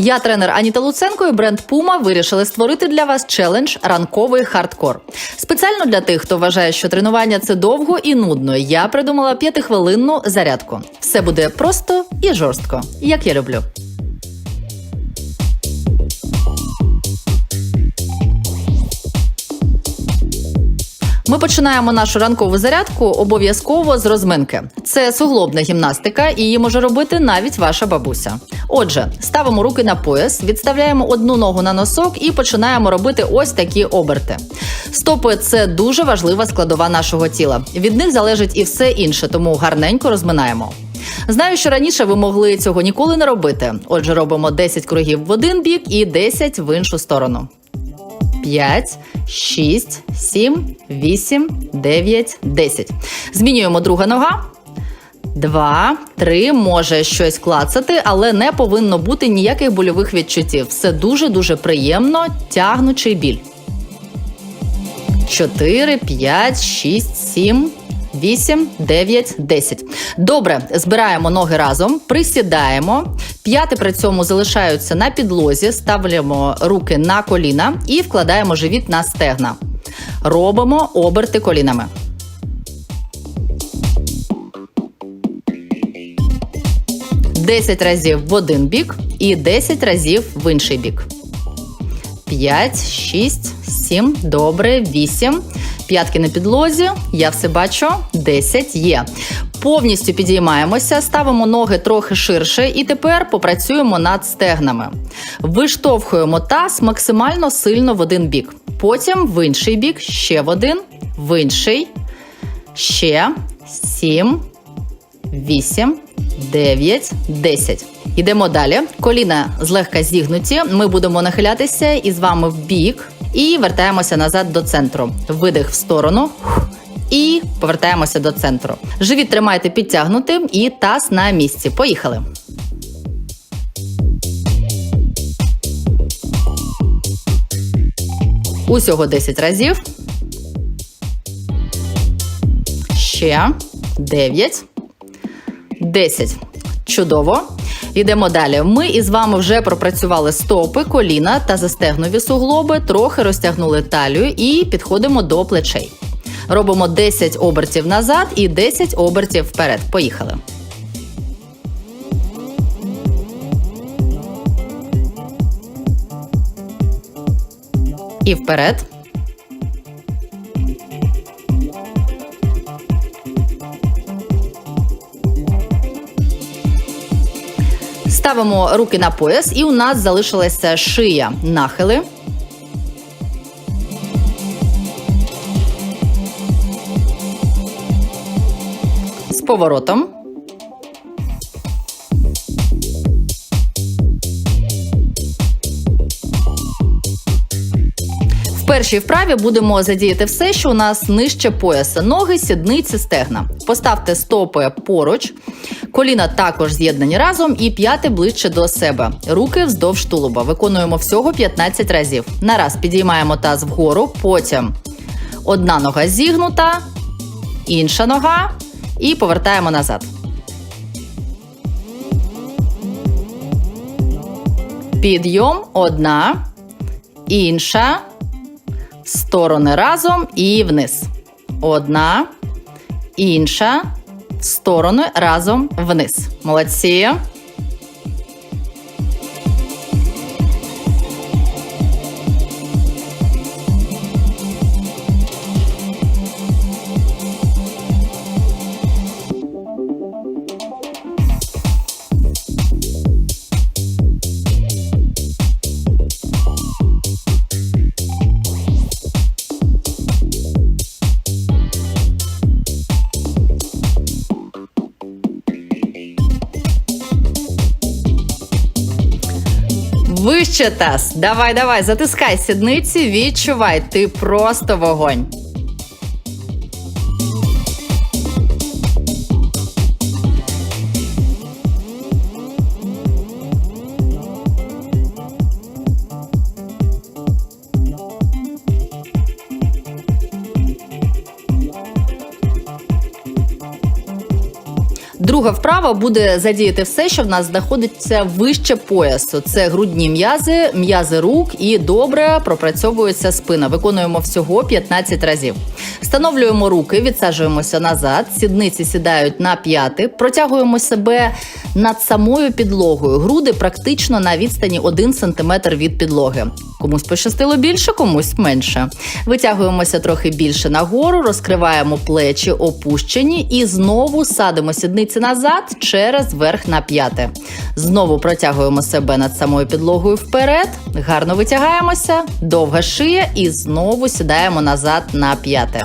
Я тренер Аніта Луценко і бренд Puma вирішили створити для вас челендж ранковий хардкор. Спеціально для тих, хто вважає, що тренування це довго і нудно. Я придумала п'ятихвилинну зарядку. Все буде просто і жорстко, як я люблю. Ми починаємо нашу ранкову зарядку обов'язково з розминки. Це суглобна гімнастика, і її може робити навіть ваша бабуся. Отже, ставимо руки на пояс, відставляємо одну ногу на носок і починаємо робити ось такі оберти. Стопи це дуже важлива складова нашого тіла. Від них залежить і все інше, тому гарненько розминаємо. Знаю, що раніше ви могли цього ніколи не робити. Отже, робимо 10 кругів в один бік і 10 в іншу сторону. 5, 6, 7, 8, 9, 10. Змінюємо друга нога. Два, три, може щось клацати, але не повинно бути ніяких больових відчуттів. Все дуже-дуже приємно, тягнучий біль. 4, 5, 6, 7, 8, 9, 10. Добре, збираємо ноги разом, присідаємо. П'яти при цьому залишаються на підлозі, ставимо руки на коліна і вкладаємо живіт на стегна. Робимо оберти колінами. Десять разів в один бік і 10 разів в інший бік. 5, 6, 7, добре, 8. П'ятки на підлозі. Я все бачу. 10 є. Повністю підіймаємося, ставимо ноги трохи ширше, і тепер попрацюємо над стегнами. Виштовхуємо таз максимально сильно в один бік. Потім в інший бік, ще в один, в інший, ще 7, 8, 9, 10. Йдемо далі. Коліна злегка зігнуті. Ми будемо нахилятися із вами в бік і вертаємося назад до центру. Видих в сторону. І повертаємося до центру. Живіт тримайте підтягнутим і таз на місці. Поїхали. Усього 10 разів. Ще 9. 10. Чудово. Йдемо далі. Ми із вами вже пропрацювали стопи, коліна та застегнові суглоби, трохи розтягнули талію і підходимо до плечей. Робимо 10 обертів назад і 10 обертів вперед. Поїхали. І вперед. Ставимо руки на пояс, і у нас залишилася шия нахили. З поворотом. Першій вправі будемо задіяти все, що у нас нижче пояса: ноги, сідниці, стегна. Поставте стопи поруч, коліна також з'єднані разом і п'яти ближче до себе. Руки вздовж тулуба. Виконуємо всього 15 разів. Нараз підіймаємо таз вгору, потім одна нога зігнута, інша нога, і повертаємо назад. Підйом одна, інша сторони разом і вниз. Одна, інша, сторони разом вниз. Молодці. Таз. Давай, давай, затискай сідниці, відчувай, ти просто вогонь. Друга вправа буде задіяти все, що в нас знаходиться вище поясу. Це грудні м'язи, м'язи рук і добре пропрацьовується спина. Виконуємо всього 15 разів. Встановлюємо руки, відсаджуємося назад, сідниці сідають на п'яти, протягуємо себе над самою підлогою. Груди практично на відстані 1 см від підлоги. Комусь пощастило більше, комусь менше. Витягуємося трохи більше нагору, розкриваємо плечі, опущені і знову садимо сідниці назад через верх на п'яте. Знову протягуємо себе над самою підлогою вперед. Гарно витягаємося, довга шия і знову сідаємо назад на п'яте.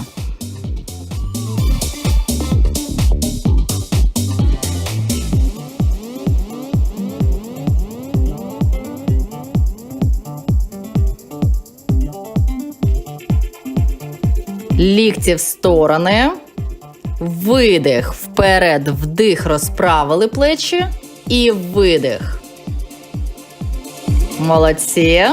Лікті в сторони. Видих вперед, вдих, розправили плечі. І видих. Молодці.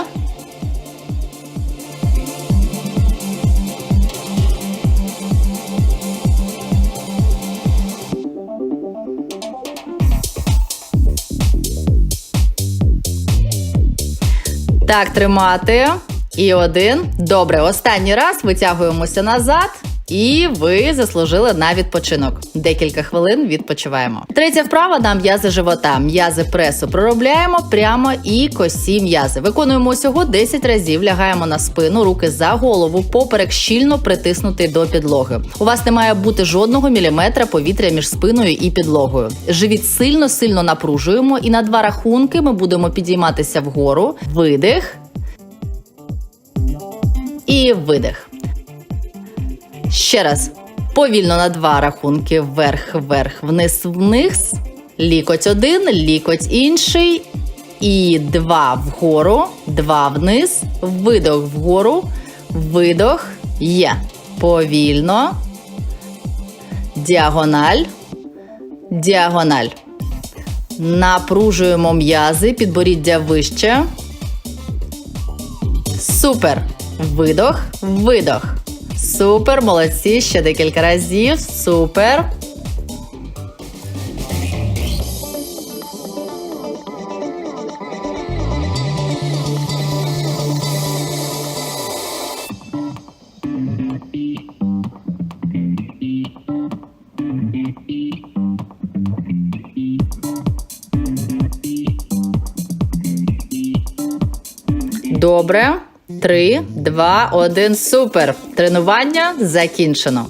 Так, тримати. І один. Добре, останній раз витягуємося назад. І ви заслужили на відпочинок. Декілька хвилин відпочиваємо. Третя вправа на м'язи живота. М'язи пресу проробляємо прямо і косі м'язи. Виконуємо усього 10 разів. Лягаємо на спину, руки за голову, поперек щільно притиснутий до підлоги. У вас не має бути жодного міліметра повітря між спиною і підлогою. Живіт сильно сильно напружуємо, і на два рахунки ми будемо підійматися вгору. Видих. І видих. Ще раз. Повільно на два рахунки. Вверх, вверх, вниз, вниз. Лікоть один, лікоть інший. І два вгору, два вниз. Видох вгору, видох. Є. Повільно. Діагональ. Діагональ. Напружуємо м'язи, підборіддя вище. Супер. Видох, видох. Супер, молодці. Ще декілька разів. Супер. Добре. Три, два, один. Супер. Тренування закінчено.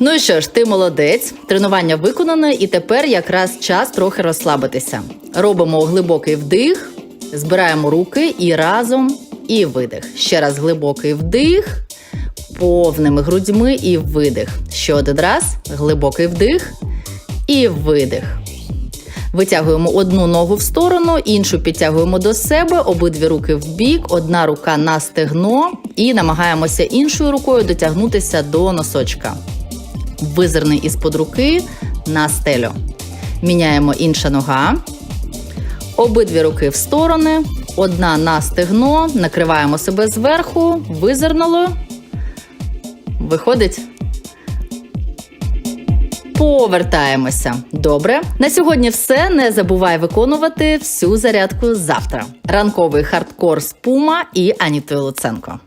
Ну і що ж, ти молодець. Тренування виконане, і тепер якраз час трохи розслабитися. Робимо глибокий вдих, збираємо руки і разом і видих. Ще раз глибокий вдих, повними грудьми і видих. Ще один раз. Глибокий вдих і видих. Витягуємо одну ногу в сторону, іншу підтягуємо до себе, обидві руки в бік, одна рука на стегно і намагаємося іншою рукою дотягнутися до носочка. Визирни із-под руки на стелю. Міняємо інша нога. Обидві руки в сторони, одна на стегно, накриваємо себе зверху, визирнули. Виходить Повертаємося. Добре. На сьогодні все. Не забувай виконувати всю зарядку завтра. Ранковий хардкор з Пума і Анітою Луценко.